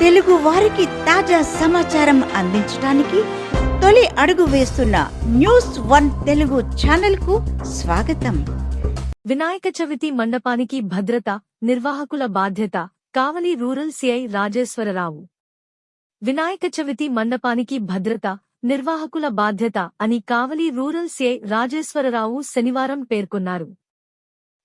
తెలుగు వారికి తాజా సమాచారం అందించడానికి తొలి అడుగు వేస్తున్న న్యూస్ వన్ తెలుగు ఛానల్కు స్వాగతం. వినాయక చవితి మండపానికి భద్రత నిర్వాహకుల బాధ్యత కావలి రూరల్ సిఐ రాజేశ్వరరావు. వినాయక చవితి మండపానికి భద్రత నిర్వాహకుల బాధ్యత అని కావలి రూరల్ సిఐ రాజేశ్వరరావు శనివారం పేర్కొన్నారు.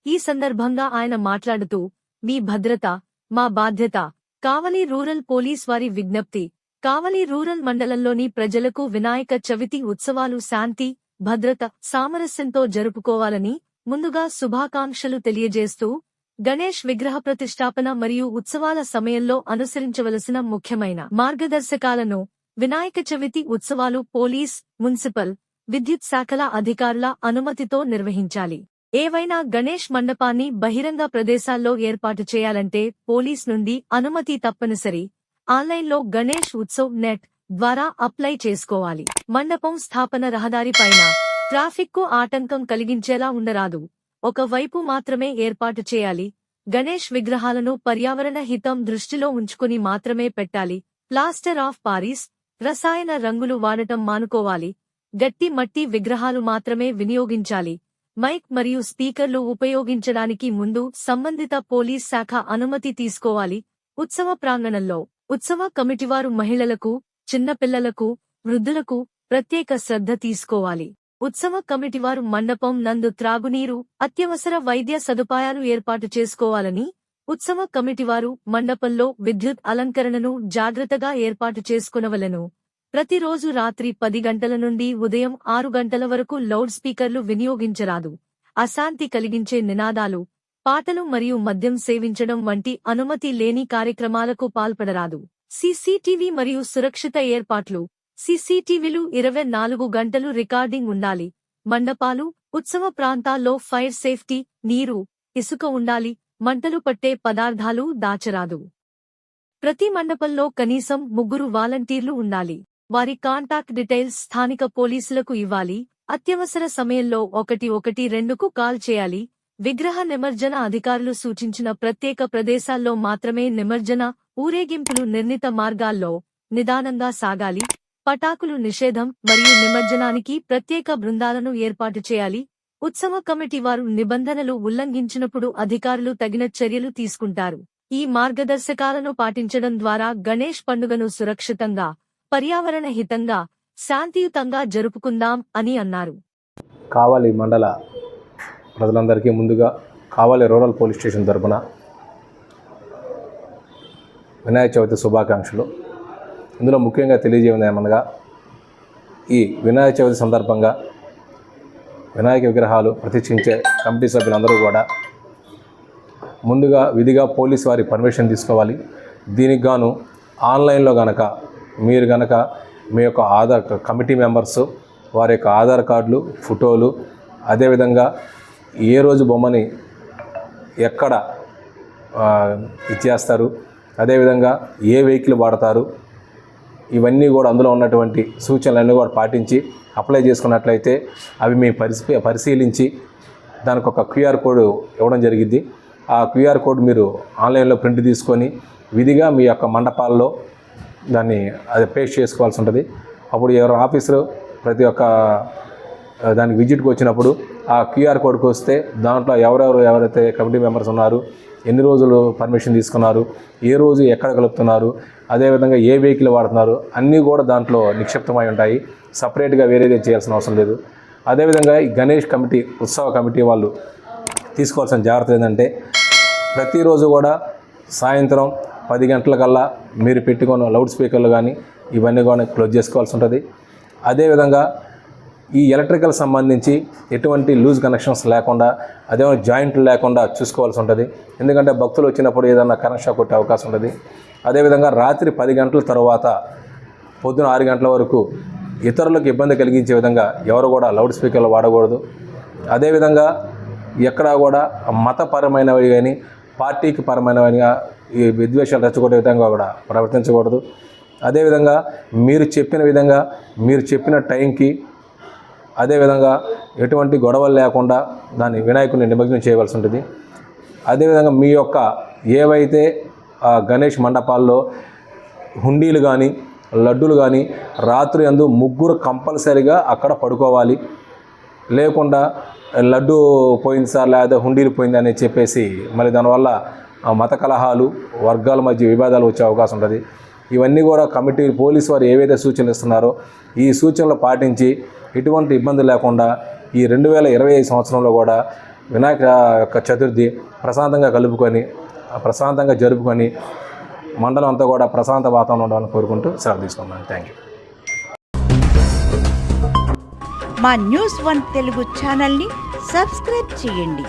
ఈ సందర్భంగా ఆయన మాట్లాడుతూ మీ భద్రత మా బాధ్యత కావలి రూరల్ పోలీస్ వారి విజ్ఞప్తి. కావలి రూరల్ మండలంలోని ప్రజలకు వినాయక చవితి ఉత్సవాలు శాంతి భద్రత సామరస్యంతో జరుపుకోవాలని ముందుగా శుభాకాంక్షలు తెలియజేస్తూ గణేష్ విగ్రహ ప్రతిష్టాపన మరియు ఉత్సవాల సమయంలో అనుసరించవలసిన ముఖ్యమైన మార్గదర్శకాలను వినాయక చవితి ఉత్సవాలు పోలీస్ మున్సిపల్ విద్యుత్ శాఖల అధికారుల అనుమతితో నిర్వహించాలి. ఏవైనా గణేష్ మండపాన్ని బహిరంగ ప్రదేశాల్లో ఏర్పాటు చేయాలంటే పోలీస్ నుండి అనుమతి తప్పనిసరి. ఆన్లైన్లో గణేష్ ఉత్సవ్ నెట్ ద్వారా అప్లై చేసుకోవాలి. మండపం స్థాపన రహదారిపైన ట్రాఫిక్కు ఆటంకం కలిగించేలా ఉండరాదు. ఒకవైపు మాత్రమే ఏర్పాటు చేయాలి. గణేష్ విగ్రహాలను పర్యావరణ హితం దృష్టిలో ఉంచుకుని మాత్రమే పెట్టాలి. ప్లాస్టర్ ఆఫ్ పారిస్ రసాయన రంగులు వాడటం మానుకోవాలి. గట్టి మట్టి విగ్రహాలు మాత్రమే వినియోగించాలి. మైక్ మరియు స్పీకర్లు ఉపయోగించడానికి ముందు సంబంధిత పోలీస్ శాఖ అనుమతి తీసుకోవాలి. ఉత్సవ ప్రాంగణంలో ఉత్సవ కమిటీవారు మహిళలకు చిన్నపిల్లలకు వృద్ధులకు ప్రత్యేక శ్రద్ధ తీసుకోవాలి. ఉత్సవ కమిటీవారు మండపం నందు త్రాగునీరు అత్యవసర వైద్య సదుపాయాలు ఏర్పాటు చేసుకోవాలని ఉత్సవ కమిటీవారు మండపంలో విద్యుత్ అలంకరణను జాగ్రత్తగా ఏర్పాటు చేసుకునవలెను. ప్రతిరోజు రాత్రి పది గంటల నుండి ఉదయం ఆరు గంటల వరకు లౌడ్ స్పీకర్లు వినియోగించరాదు. అశాంతి కలిగించే నినాదాలు పాటలు మరియు మద్యం సేవించడం వంటి అనుమతి లేని కార్యక్రమాలకు పాల్పడరాదు. సీసీటీవీ మరియు సురక్షిత ఏర్పాట్లు సీసీటీవీలు ఇరవై నాలుగు గంటలు రికార్డింగ్ ఉండాలి. మండపాలు ఉత్సవ ప్రాంతాల్లో ఫైర్ సేఫ్టీ నీరు ఇసుక ఉండాలి. మంటలు పట్టే పదార్థాలు దాచరాదు. ప్రతి మండపంలో కనీసం ముగ్గురు వాలంటీర్లు ఉండాలి. వారి కాంటాక్ట్ డీటెయిల్స్ స్థానిక పోలీసులకు ఇవ్వాలి. అత్యవసర సమయంలో ఒకటి ఒకటి రెండుకు కాల్ చేయాలి. విగ్రహ నిమజ్జన అధికారులు సూచించిన ప్రత్యేక ప్రదేశాల్లో మాత్రమే నిమజ్జన ఊరేగింపులు నిర్ణీత మార్గాల్లో నిదానంగా సాగాలి. పటాకులు నిషేధం మరియు నిమజ్జనానికి ప్రత్యేక బృందాలను ఏర్పాటు చేయాలి. ఉత్సవ కమిటీ వారు నిబంధనలు ఉల్లంఘించినప్పుడు అధికారులు తగిన చర్యలు తీసుకుంటారు. ఈ మార్గదర్శకాలను పాటించడం ద్వారా గణేష్ పండుగను సురక్షితంగా పర్యావరణ హితంగా శాంతియుతంగా జరుపుకుందాం అని అన్నారు. కావాలి మండల ప్రజలందరికీ ముందుగా కావాలి రూరల్ పోలీస్ స్టేషన్ తరపున వినాయక చవితి శుభాకాంక్షలు. ఇందులో ముఖ్యంగా తెలియజేయడం ఏమనగా ఈ వినాయక చవితి సందర్భంగా వినాయక విగ్రహాలు ప్రతిష్ఠించే కమిటీ సభ్యులందరూ కూడా ముందుగా విధిగా పోలీస్ వారి పర్మిషన్ తీసుకోవాలి. దీనికి గాను ఆన్లైన్లో గనక మీరు కనుక మీ యొక్క ఆధార్ కమిటీ మెంబర్స్ వారి యొక్క ఆధార్ కార్డులు ఫోటోలు అదేవిధంగా ఏ రోజు బొమ్మని ఎక్కడ ఇచ్చేస్తారు అదేవిధంగా ఏ వెహికల్ వాడతారు ఇవన్నీ కూడా అందులో ఉన్నటువంటి సూచనలన్నీ కూడా పాటించి అప్లై చేసుకున్నట్లయితే అవి మీ పరిశీ పరిశీలించి దానికి ఒక క్యూఆర్ కోడ్ ఇవ్వడం జరిగింది ఆ క్యూఆర్ కోడ్ మీరు ఆన్లైన్లో ప్రింట్ తీసుకొని విధిగా మీ యొక్క మండపాల్లో దాన్ని అది పేస్ట్ చేసుకోవాల్సి ఉంటుంది. అప్పుడు ఎవరు ఆఫీసరు ప్రతి ఒక్క దానికి విజిట్కి వచ్చినప్పుడు ఆ క్యూఆర్ కోడ్కి వస్తే దాంట్లో ఎవరెవరు ఎవరైతే కమిటీ మెంబర్స్ ఉన్నారు ఎన్ని రోజులు పర్మిషన్ తీసుకున్నారు ఏ రోజు ఎక్కడ కలుపుతున్నారు అదేవిధంగా ఏ వెహికల్ వాడుతున్నారు అన్నీ కూడా దాంట్లో నిక్షిప్తమై ఉంటాయి. సపరేట్గా వేరేది చేయాల్సిన అవసరం లేదు. అదేవిధంగా ఈ గణేష్ కమిటీ ఉత్సవ కమిటీ వాళ్ళు తీసుకోవాల్సిన జాగ్రత్త ఏంటంటే ప్రతిరోజు కూడా సాయంత్రం పది గంటలకల్లా మీరు పెట్టుకున్న లౌడ్ స్పీకర్లు కానీ ఇవన్నీ కూడా క్లోజ్ చేసుకోవాల్సి ఉంటుంది. అదేవిధంగా ఈ ఎలక్ట్రికల్ సంబంధించి ఎటువంటి లూజ్ కనెక్షన్స్ లేకుండా అదే జాయింట్లు లేకుండా చూసుకోవాల్సి ఉంటుంది. ఎందుకంటే భక్తులు వచ్చినప్పుడు ఏదైనా షాక్ కొట్టే అవకాశం ఉంటుంది. అదేవిధంగా రాత్రి పది గంటల తర్వాత పొద్దున ఆరు గంటల వరకు ఇతరులకు ఇబ్బంది కలిగించే విధంగా ఎవరు కూడా లౌడ్ స్పీకర్లు వాడకూడదు. అదేవిధంగా ఎక్కడా కూడా మతపరమైనవి కానీ పార్టీకి పరమైనవిగా ఈ విద్వేషాలు రెచ్చగొట్టే విధంగా కూడా ప్రవర్తించకూడదు. అదేవిధంగా మీరు చెప్పిన విధంగా మీరు చెప్పిన టైంకి అదేవిధంగా ఎటువంటి గొడవలు లేకుండా దాన్ని వినాయకుడిని నిమగ్నం చేయవలసి ఉంటుంది. అదేవిధంగా మీ యొక్క ఏవైతే ఆ, గణేష్ మండపాల్లో హుండీలు కానీ లడ్డూలు కానీ రాత్రి అందు ముగ్గురు కంపల్సరిగా అక్కడ పడుకోవాలి. లేకుండా లడ్డు పోయింది సార్ లేదా హుండీలు పోయింది అని చెప్పేసి మరి దానివల్ల మత కలహాలు వర్గాల మధ్య విభేదాలు వచ్చే అవకాశం ఉంటుంది. ఇవన్నీ కూడా కమిటీ పోలీసు వారు ఏవైతే సూచనలు ఇస్తున్నారో ఈ సూచనలు పాటించి ఎటువంటి ఇబ్బంది లేకుండా ఈ రెండు వేల ఇరవై ఐదు సంవత్సరంలో కూడా వినాయక యొక్క చతుర్థి ప్రశాంతంగా కలుపుకొని ప్రశాంతంగా జరుపుకొని మండలం అంతా కూడా ప్రశాంత వాతావరణం ఉండాలని కోరుకుంటూ సెలవు తీసుకున్నాను థ్యాంక్ యూ మా న్యూస్ వన్ తెలుగు ఛానల్ని సబ్స్క్రైబ్ చేయండి.